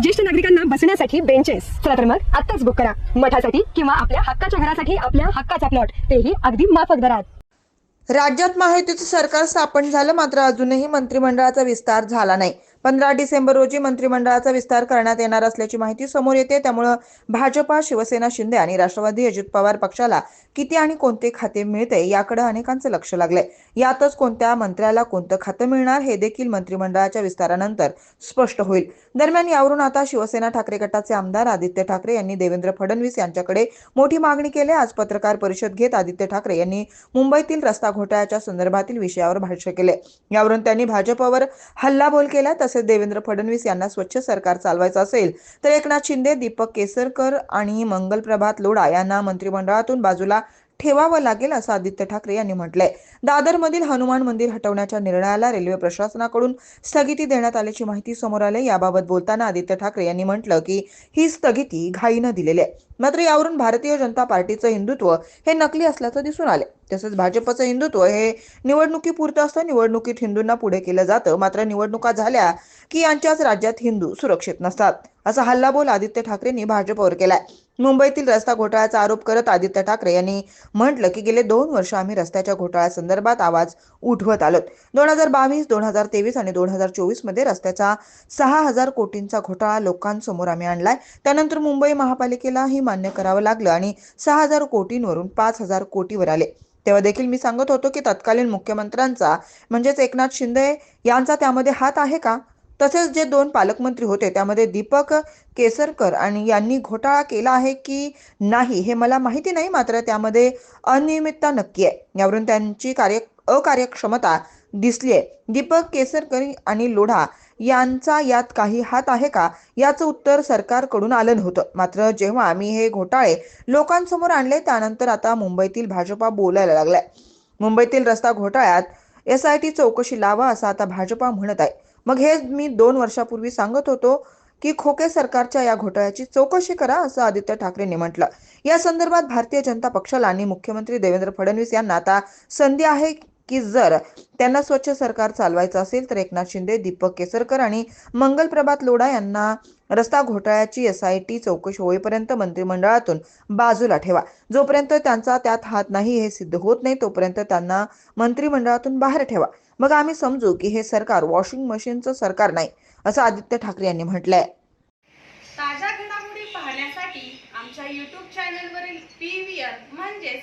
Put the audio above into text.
ज्येष्ठ नागरिकांना बसण्यासाठी बेंचेस चला तर मग आत्ताच बुक करा. मठासाठी किंवा आपल्या हक्काच्या घरासाठी आपल्या हक्काचा प्लॉट तेही अगदी माफक दरात. राज्यात महायुतीचं सरकार स्थापन झालं मात्र अजूनही मंत्रिमंडळाचा विस्तार झाला नाही. पंधरा डिसेंबर रोजी मंत्रिमंडळाचा विस्तार करण्यात येणार असल्याची माहिती समोर येते. त्यामुळं भाजपा शिवसेना शिंदे आणि राष्ट्रवादी अजित पवार पक्षाला किती आणि कोणते खाते मिळते याकडे अनेकांचं लक्ष लागलंय. यातच कोणत्या मंत्र्याला कोणतं खातं मिळणार हे देखील मंत्रिमंडळाच्या विस्तारानंतर स्पष्ट होईल. दरम्यान यावरून आता शिवसेना ठाकरे गटाचे आमदार आदित्य ठाकरे यांनी देवेंद्र फडणवीस यांच्याकडे मोठी मागणी केली. आज पत्रकार परिषद घेत आदित्य ठाकरे यांनी मुंबईतील रस्ता घोटाळ्याच्या संदर्भातील विषयावर भाष्य केले. यावरून त्यांनी भाजपवर हल्लाबोल केला. तसेच देवेंद्र फडणवीस यांना स्वच्छ सरकार चालवायचं असेल तर एकनाथ शिंदे दीपक केसरकर आणि मंगलप्रभात लोढा यांना मंत्रिमंडळातून बाजूला ठेवावं लागेल असं आदित्य ठाकरे यांनी म्हटलंय. दादरमधील हनुमान मंदिर हटवण्याच्या निर्णयाला रेल्वे प्रशासनाकडून स्थगिती देण्यात आल्याची माहिती समोर आली. याबाबत बोलताना आदित्य ठाकरे यांनी म्हटलं की ही स्थगिती घाईनं दिलेली आहे. मात्र यावरून भारतीय जनता पार्टीचं हिंदुत्व हे नकली असल्याचं दिसून आले तसंच भाजपचं हिंदुत्व हे निवडणुकीपुरतं असतं. निवडणुकीत हिंदूंना पुढे केलं जातं. मात्र निवडणुका झाल्या की यांच्याच राज्यात हिंदू सुरक्षित नसतात असा हल्लाबोल आदित्य ठाकरेंनी भाजपवर केलाय. मुंबईतील रस्ता घोटाळ्याचा आरोप करत आदित्य ठाकरे यांनी म्हटलं की गेले दोन वर्ष आम्ही रस्त्याच्या घोटाळ्यासंदर्भात आवाज उठवत आलोत. दोन हजार बावीस दोन हजार तेवीस आणि दोन हजार चोवीसमध्ये रस्त्याचा सहा हजार कोटींचा घोटाळा लोकांसमोर आम्ही आणलाय. त्यानंतर मुंबई महापालिकेला ही मान्य करावं लागलं आणि सहा हजार कोटींवरून पाच हजार कोटीवर आले. तेव्हा देखील मी सांगत होतो की तत्कालीन मुख्यमंत्र्यांचा म्हणजेच एकनाथ शिंदे यांचा त्यामध्ये हात आहे का? तसेच जे दोन पालकमंत्री होते त्यामध्ये दीपक केसरकर आणि यांनी घोटाळा केला आहे की नाही हे मला माहिती नाही मात्र त्यामध्ये अनियमितता नक्की आहे. यावरून त्यांची कार्य अकार्यक्षमता दिसली आहे. दीपक केसरकर आणि लोढा यांचा यात काही हात आहे का? याचं उत्तर सरकारकडून आलं नव्हतं. मात्र जेव्हा आम्ही हे घोटाळे लोकांसमोर आणले त्यानंतर आता मुंबईतील भाजपा बोलायला लागलाय. मुंबईतील रस्ता घोटाळ्यात एस आय टी चौकशी लावा असं आता भाजपा म्हणत आहे. मग हे मी दोन वर्षापूर्वी सांगत होतो की खोके सरकारच्या या घोटाळ्याची चौकशी करा असं आदित्य ठाकरेंनी म्हटलं. या संदर्भात भारतीय जनता पक्षाला आणि मुख्यमंत्री देवेंद्र फडणवीस यांना आता संधी आहे की जर त्यांना स्वच्छ सरकार चालवायचं असेल तर एकनाथ शिंदे दीपक केसरकर आणि मंगल प्रभात लोढा यांना रस्ता घोटाळ्याची एस आय टी चौकशी होईपर्यंत मंत्रिमंडळातून बाजूला ठेवा. जोपर्यंत त्यांचा त्यात हात नाही हे सिद्ध होत नाही तोपर्यंत त्यांना मंत्रिमंडळातून बाहेर ठेवा. मग आम्ही समजू की हे सरकार वॉशिंग मशीनचं सरकार नाही असं आदित्य ठाकरे यांनी म्हटलंय. ताज्या घडामोडी पाहण्यासाठी आमच्या युट्यूब चॅनलवरील पी व्ही आर म्हणजेच